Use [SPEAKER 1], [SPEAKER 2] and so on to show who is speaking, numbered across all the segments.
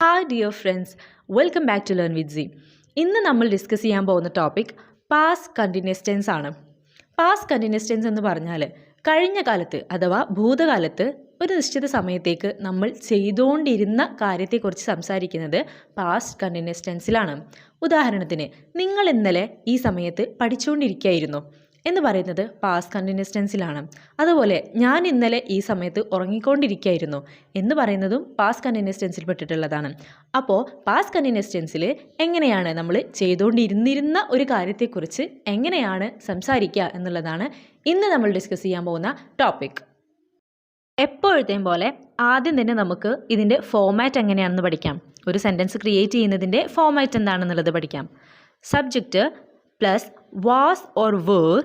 [SPEAKER 1] Hi dear friends welcome back to learn with C ഇന്ന് നമ്മൾ discuss ചെയ്യാൻ പോകുന്ന ടോപ്പിക് പാസ് കണ്ടിന്യൂസ് ടെൻസ് ആണ്. പാസ് കണ്ടിന്യൂസ് ടെൻസ് എന്ന് പറഞ്ഞാൽ കഴിഞ്ഞ കാലത്ത് അഥവാ ഭൂതകാലത്ത് ഒരു നിശ്ചിത സമയത്തേക്ക് നമ്മൾ ചെയ്തുകൊണ്ടിരുന്ന കാര്യത്തെക്കുറിച്ച് സംസാരിക്കുന്നത് പാസ്റ്റ് കണ്ടിന്യൂസ് ടെൻസിലാണ് ഉദാഹരണത്തിന് നിങ്ങൾ ഇന്നലെ ഈ സമയത്ത് പഠിച്ചുകൊണ്ടിരിക്കുകയായിരുന്നു എന്ന് പറയുന്നത് പാസ്റ്റ് കണ്ടിന്യൂസ് ടെൻസിലാണ് അതുപോലെ ഞാൻ ഇന്നലെ ഈ സമയത്ത് ഉറങ്ങിക്കൊണ്ടിരിക്കുകയായിരുന്നു എന്ന് പറയുന്നതും പാസ്റ്റ് കണ്ടിന്യൂസ് ടെൻസിൽ പെട്ടിട്ടുള്ളതാണ്. അപ്പോൾ പാസ്റ്റ് കണ്ടിന്യൂസ് ടെൻസിൽ എങ്ങനെയാണ് നമ്മൾ ചെയ്തുകൊണ്ടിരുന്നിരുന്ന ഒരു കാര്യത്തെക്കുറിച്ച് എങ്ങനെയാണ് സംസാരിക്കുക എന്നുള്ളതാണ് ഇന്ന് നമ്മൾ ഡിസ്കസ് ചെയ്യാൻ പോകുന്ന ടോപ്പിക് എപ്പോഴത്തെയും പോലെ ആദ്യം തന്നെ നമുക്ക് ഇതിന്റെ ഫോമാറ്റ് എങ്ങനെയാണെന്ന് പഠിക്കാം. ഒരു സെന്റൻസ് ക്രിയേറ്റ് ചെയ്യുന്നതിന്റെ ഫോമാറ്റ് എന്താണെന്നുള്ളത് പഠിക്കാം. Subject plus was or were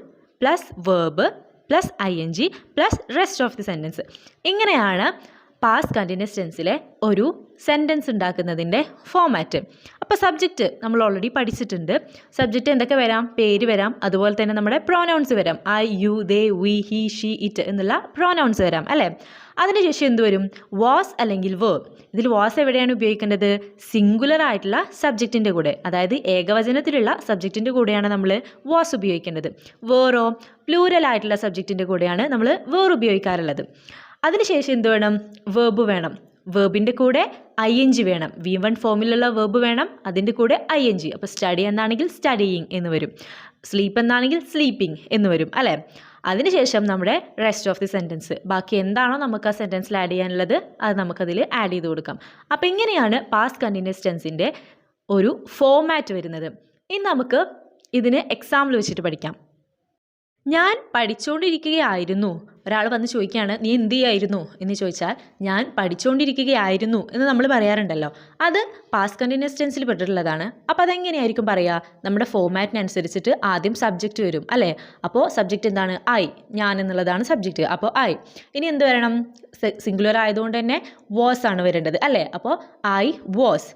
[SPEAKER 1] plus verb plus I N G plus rest of the sentence ഇങ്ങനെയാണ് പാസ് കണ്ടിന്യൂസ് ടെൻസിലെ ഒരു സെന്റൻസ് ഉണ്ടാക്കുന്നതിന്റെ ഫോമാറ്റ് അപ്പോൾ സബ്ജക്റ്റ് നമ്മൾ ഓൾറെഡി പഠിച്ചിട്ടുണ്ട്. സബ്ജക്റ്റ് എന്തൊക്കെ വരാം? പേര് വരാം. അതുപോലെ തന്നെ നമ്മുടെ പ്രോനൗൺസ് വരാം. I you they we he she it എന്നുള്ള പ്രോനൗൺസ് വരാം. അല്ലേ? അതിനുശേഷം എന്ത് വരും? വാസ് അല്ലെങ്കിൽ വേർ ഇതിൽ വാസ് എവിടെയാണ് ഉപയോഗിക്കേണ്ടത്? സിംഗുലർ ആയിട്ടുള്ള സബ്ജക്റ്റിന്റെ കൂടെ. അതായത് ഏകവചനത്തിലുള്ള സബ്ജക്റ്റിന്റെ കൂടെയാണ് നമ്മൾ വാസ് ഉപയോഗിക്കേണ്ടത്. വേറോ പ്ലൂരൽ ആയിട്ടുള്ള സബ്ജക്റ്റിന്റെ കൂടെയാണ് നമ്മൾ വേർ ഉപയോഗിക്കാറുള്ളത്. അതിനുശേഷം എന്ത് വേണം? വേർബ് വേണം. വേബിന്റെ കൂടെ ഐ എൻ ജി വേണം വി വൺ ഫോമിലുള്ള വേർബ് വേണം. അതിന്റെ കൂടെ ഐ എൻ ജി അപ്പോൾ സ്റ്റഡി എന്നാണെങ്കിൽ സ്റ്റഡിയിങ് എന്ന് വരും. സ്ലീപ്പ് എന്നാണെങ്കിൽ സ്ലീപ്പിംഗ് എന്ന് വരും അല്ലേ? അതിനുശേഷം നമ്മുടെ റെസ്റ്റ് ഓഫ് ദി സെന്റൻസ് ബാക്കി എന്താണോ നമുക്ക് ആ സെന്റൻസിൽ ആഡ് ചെയ്യാനുള്ളത് അത് നമുക്കതിൽ ആഡ് ചെയ്ത് കൊടുക്കാം. അപ്പോൾ ഇങ്ങനെയാണ് പാസ്റ്റ് കണ്ടിന്യൂസ് ടെൻസിന്റെ ഒരു ഫോമാറ്റ് വരുന്നത്. ഇനി നമുക്ക് ഇതിന് എക്സാമ്പിൾ വെച്ചിട്ട് പഠിക്കാം. ഞാൻ പഠിച്ചുകൊണ്ടിരിക്കുകയായിരുന്നു ഒരാൾ വന്ന് ചോദിക്കുകയാണ് നീ എന്ത് ചെയ്യായിരുന്നു എന്ന് ചോദിച്ചാൽ ഞാൻ പഠിച്ചുകൊണ്ടിരിക്കുകയായിരുന്നു എന്ന് നമ്മൾ പറയാറുണ്ടല്ലോ. അത് പാസ് കണ്ടിന്യൂസ് ടെൻസിൽ പെട്ടിട്ടുള്ളതാണ്. അപ്പോൾ അതെങ്ങനെയായിരിക്കും പറയുക നമ്മുടെ ഫോമാറ്റിനനുസരിച്ചിട്ട് ആദ്യം സബ്ജക്റ്റ് വരും അല്ലേ? അപ്പോൾ സബ്ജക്റ്റ് എന്താണ്? ഐ ഞാൻ എന്നുള്ളതാണ് സബ്ജക്റ്റ് അപ്പോൾ ഐ ഇനി എന്ത് വരണം? സിംഗുലർ ആയതുകൊണ്ട് തന്നെ വാസ് ആണ് വരേണ്ടത് അല്ലേ? അപ്പോൾ ഐ വാസ്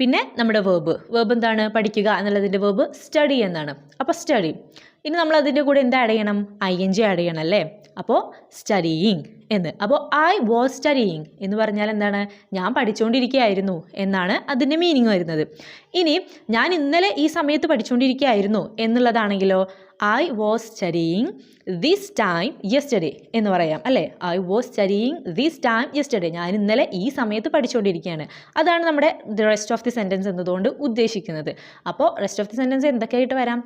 [SPEAKER 1] പിന്നെ നമ്മുടെ വേബ് വേബ് എന്താണ്? പഠിക്കുക എന്നുള്ളതിന്റെ വേബ് സ്റ്റഡി എന്നാണ്. അപ്പോൾ സ്റ്റഡി ഇനി നമ്മൾ അതിന്റെ കൂടെ എന്താ ആഡ് ചെയ്യണം? ഐ എൻ ജി ആഡ് ചെയ്യണം അല്ലേ? അപ്പോൾ സ്റ്റഡിയിങ് എന്ന്. അപ്പോൾ ഐ വാസ് സ്റ്റഡിയിങ് എന്ന് പറഞ്ഞാൽ എന്താണ്? ഞാൻ പഠിച്ചുകൊണ്ടിരിക്കുകയായിരുന്നു എന്നാണ് അതിന്റെ മീനിങ് വരുന്നത്. ഇനി ഞാൻ ഇന്നലെ ഈ സമയത്ത് പഠിച്ചുകൊണ്ടിരിക്കുകയായിരുന്നു എന്നുള്ളതാണെങ്കിലോ? I was studying this time yesterday എന്ന് പറയാം അല്ലേ? I was studying this time yesterday ഞാൻ ഇന്നലെ ഈ സമയത്ത് പഠിച്ചുകൊണ്ടിരിക്കുകയാണ് അതാണ് നമ്മുടെ റെസ്റ്റ് ഓഫ് ദി സെന്റൻസ് എന്നതുകൊണ്ട് ഉദ്ദേശിക്കുന്നത്. അപ്പോൾ റെസ്റ്റ് ഓഫ് ദി സെന്റൻസ് എന്തൊക്കെയായിട്ട് വരാം?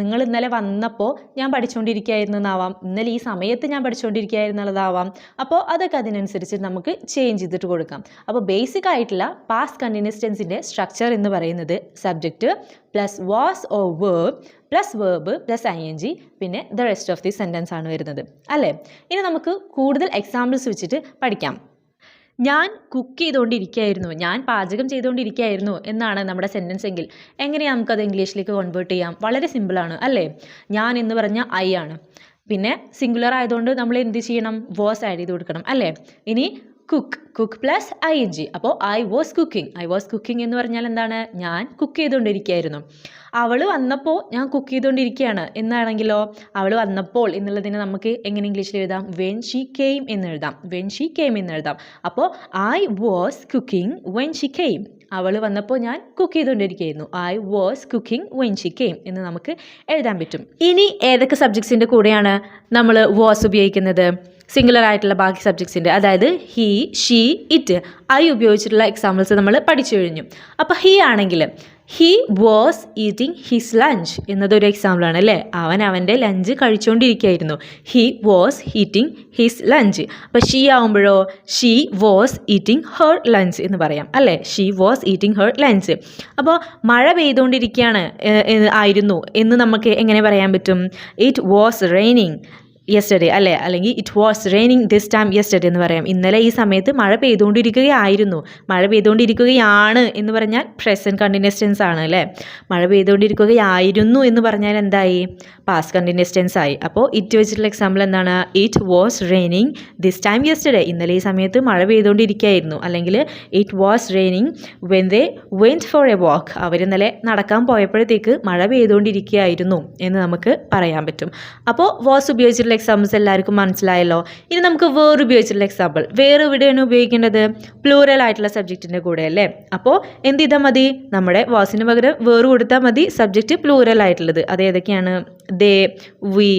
[SPEAKER 1] നിങ്ങൾ ഇന്നലെ വന്നപ്പോൾ ഞാൻ പഠിച്ചുകൊണ്ടിരിക്കുകയായിരുന്നു എന്നാവാം ഇന്നലെ ഈ സമയത്ത് ഞാൻ പഠിച്ചുകൊണ്ടിരിക്കുകയായിരുന്നുള്ളതാവാം അപ്പോൾ അതൊക്കെ അതിനനുസരിച്ച് നമുക്ക് ചേഞ്ച് ചെയ്തിട്ട് കൊടുക്കാം. അപ്പോൾ ബേസിക് ആയിട്ടുള്ള പാസ്റ്റ് കണ്ടിന്യൂസ് ടെൻസിന്റെ സ്ട്രക്ചർ എന്ന് പറയുന്നത് subject plus was or verb plus verb plus I N G പിന്നെ the rest of the sentence ആണ് വരുന്നത്. അല്ലേ? ഇനി നമുക്ക് കൂടുതൽ എക്സാമ്പിൾസ് വെച്ചിട്ട് പഠിക്കാം. ഞാൻ കുക്ക് ചെയ്തുകൊണ്ടിരിക്കുകയായിരുന്നു ഞാൻ പാചകം ചെയ്തുകൊണ്ടിരിക്കുകയായിരുന്നു എന്നാണ് നമ്മുടെ സെന്റൻസ് എങ്കിൽ. എങ്ങനെയാണ് നമുക്കത് ഇംഗ്ലീഷിലേക്ക് കൺവേർട്ട് ചെയ്യാം? വളരെ സിമ്പിളാണ് അല്ലേ? ഞാൻ എന്ന് പറഞ്ഞ ഐ ആണ്. പിന്നെ സിംഗുലർ ആയതുകൊണ്ട് നമ്മൾ എന്ത് ചെയ്യണം? വാസ് ആഡ് ചെയ്ത് കൊടുക്കണം അല്ലേ? ഇനി cook cook plus I G അപ്പോൾ I was cooking I was cooking എന്ന് പറഞ്ഞാൽ എന്താണ്? ഞാൻ കുക്ക് ചെയ്തുകൊണ്ടിരിക്കുകയായിരുന്നു. അവൾ വന്നപ്പോൾ ഞാൻ കുക്ക് ചെയ്തുകൊണ്ടിരിക്കുകയാണ്. എന്നാണെങ്കിലോ അവൾ വന്നപ്പോൾ എന്നുള്ളതിനെ നമുക്ക് എങ്ങനെ ഇംഗ്ലീഷിൽ എഴുതാം? വെൻ ഷീ കെയിം എന്ന് എഴുതാം. വെൻ ഷീ കെയിം എന്ന് എഴുതാം. അപ്പോൾ I was cooking when she came അവൾ വന്നപ്പോൾ ഞാൻ cook ചെയ്തുകൊണ്ടിരിക്കുകയായിരുന്നു. I was cooking when she came എന്ന് നമുക്ക് എഴുതാൻ പറ്റും. ഇനി ഏതൊക്കെ സബ്ജക്ട്സിന്റെ കൂടെയാണ് നമ്മൾ വാസ് ഉപയോഗിക്കുന്നത്? സിംഗുലർ ആയിട്ടുള്ള ബാക്കി സബ്ജക്ട്സിന്റെ അതായത് ഹി ഷീ ഇറ്റ് ഐ ഉപയോഗിച്ചിട്ടുള്ള എക്സാമ്പിൾസ് നമ്മൾ പഠിച്ചു കഴിഞ്ഞു. അപ്പോൾ ഹി ആണെങ്കിൽ he was eating his lunch എന്നതൊരു എക്സാമ്പിളാണ് അല്ലേ? അവൻ അവന്റെ lunch കഴിച്ചുകൊണ്ടിരിക്കുകയായിരുന്നു he was eating his lunch അപ്പോൾ she ആവുമ്പോഴോ? She was eating her lunch എന്ന് പറയാം. അല്ലേ? She was eating her lunch അപ്പോൾ മഴ പെയ്തുകൊണ്ടിരിക്കുകയാണ് ആയിരുന്നു എന്ന് നമുക്ക് എങ്ങനെ പറയാൻ പറ്റും? ഇറ്റ് വാസ് റെയിനിങ് യെസ്റ്റർഡേ അല്ലേ? അല്ലെങ്കിൽ it was raining this time yesterday എന്ന് പറയാം. ഇന്നലെ ഈ സമയത്ത് മഴ പെയ്തുകൊണ്ടിരിക്കുകയായിരുന്നു. മഴ പെയ്തുകൊണ്ടിരിക്കുകയാണ് എന്ന് പറഞ്ഞാൽ പ്രസന്റ് കണ്ടിന്യൂസ് ടെൻസ് ആണ് അല്ലേ? മഴ പെയ്തുകൊണ്ടിരിക്കുകയായിരുന്നു എന്ന് പറഞ്ഞാൽ എന്തായി? പാസ്റ്റ് കണ്ടിന്യൂസ് ടെൻസ് ആയി. അപ്പോൾ ഇറ്റ് വെച്ചിട്ടുള്ള എക്സാമ്പിൾ എന്താണ്? It was raining this time yesterday ഇന്നലെ ഈ സമയത്ത് മഴ പെയ്തുകൊണ്ടിരിക്കുകയായിരുന്നു. അല്ലെങ്കിൽ it was raining when they went for a walk അവർ ഇന്നലെ നടക്കാൻ പോയപ്പോഴത്തേക്ക് മഴ പെയ്തുകൊണ്ടിരിക്കുകയായിരുന്നു എന്ന് നമുക്ക് പറയാൻ പറ്റും. അപ്പോൾ വാസ് ഉപയോഗിച്ചിട്ടുള്ള എക്സാമ്പിൾസ് എല്ലാവർക്കും മനസ്സിലായല്ലോ. ഇനി നമുക്ക് വേറെ ഉപയോഗിച്ചിട്ടുള്ള എക്സാമ്പിൾ വേറെ എവിടെയാണ് ഉപയോഗിക്കേണ്ടത്? പ്ലൂറൽ ആയിട്ടുള്ള സബ്ജക്റ്റിന്റെ കൂടെ അല്ലേ? അപ്പോൾ എന്ത് ചെയ്താൽ മതി? നമ്മുടെ വാസിന് പകരം വേറെ കൊടുത്താൽ മതി. സബ്ജക്റ്റ് പ്ലൂറൽ ആയിട്ടുള്ളത്. അത് ഏതൊക്കെയാണ്? ദേ വി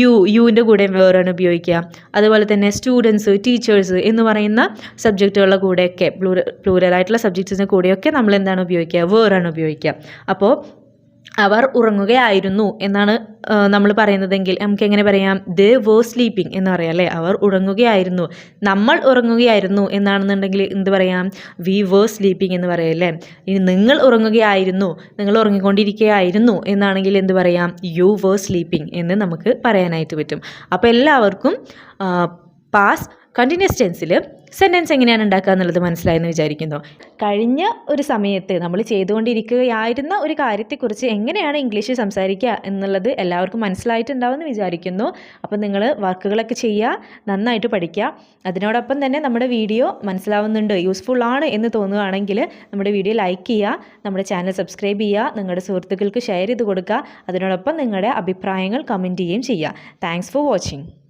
[SPEAKER 1] യു യുവിന്റെ കൂടെ വേറാണ് ഉപയോഗിക്കുക. അതുപോലെ തന്നെ സ്റ്റുഡൻസ് ടീച്ചേഴ്സ് എന്ന് പറയുന്ന സബ്ജക്റ്റുകളുടെ കൂടെയൊക്കെ പ്ലൂറൽ പ്ലൂറൽ ആയിട്ടുള്ള സബ്ജക്ട്സിന്റെ കൂടെയൊക്കെ നമ്മൾ എന്താണ് ഉപയോഗിക്കുക വേറാണ് ഉപയോഗിക്കുക. അപ്പോൾ അവർ ഉറങ്ങുകയായിരുന്നു എന്നാണ് നമ്മൾ പറയുന്നതെങ്കിൽ നമുക്ക് എങ്ങനെ പറയാം? ദേ വേർ സ്ലീപ്പിംഗ് എന്ന് പറയാം അല്ലേ? അവർ ഉറങ്ങുകയായിരുന്നു. നമ്മൾ ഉറങ്ങുകയായിരുന്നു എന്നാണെന്നുണ്ടെങ്കിൽ എന്ത് പറയാം? വി വേർ സ്ലീപ്പിംഗ് എന്ന് പറയാം അല്ലേ? ഇനി നിങ്ങൾ ഉറങ്ങുകയായിരുന്നു നിങ്ങൾ ഉറങ്ങിക്കൊണ്ടിരിക്കുകയായിരുന്നു എന്നാണെങ്കിൽ എന്ത് പറയാം? യു വേർ സ്ലീപ്പിംഗ് എന്ന് നമുക്ക് പറയാനായിട്ട് പറ്റും. അപ്പോൾ എല്ലാവർക്കും പാസ് കണ്ടിന്യൂസ് ടെൻസിൽ സെന്റൻസ് എങ്ങനെയാണ് ഉണ്ടാക്കുക എന്നുള്ളത് മനസ്സിലായെന്ന് വിചാരിക്കുന്നു. കഴിഞ്ഞ ഒരു സമയത്ത് നമ്മൾ ചെയ്തുകൊണ്ടിരിക്കുകയായിരുന്ന ഒരു കാര്യത്തെക്കുറിച്ച് എങ്ങനെയാണ് ഇംഗ്ലീഷ് സംസാരിക്കുക എന്നുള്ളത് എല്ലാവർക്കും മനസ്സിലായിട്ടുണ്ടാവുമെന്ന് വിചാരിക്കുന്നു. അപ്പോൾ നിങ്ങൾ വർക്കുകളൊക്കെ ചെയ്യുക നന്നായിട്ട് പഠിക്കുക. അതിനോടൊപ്പം തന്നെ നമ്മുടെ വീഡിയോ മനസ്സിലാവുന്നുണ്ട് യൂസ്ഫുൾ ആണ് എന്ന് തോന്നുകയാണെങ്കിൽ നമ്മുടെ വീഡിയോ ലൈക്ക് ചെയ്യുക നമ്മുടെ ചാനൽ സബ്സ്ക്രൈബ് ചെയ്യുക നിങ്ങളുടെ സുഹൃത്തുക്കൾക്ക് ഷെയർ ചെയ്ത് കൊടുക്കുക. അതിനോടൊപ്പം നിങ്ങളുടെ അഭിപ്രായങ്ങൾ കമന്റ് ചെയ്യുകയും ചെയ്യുക. Thanks for watching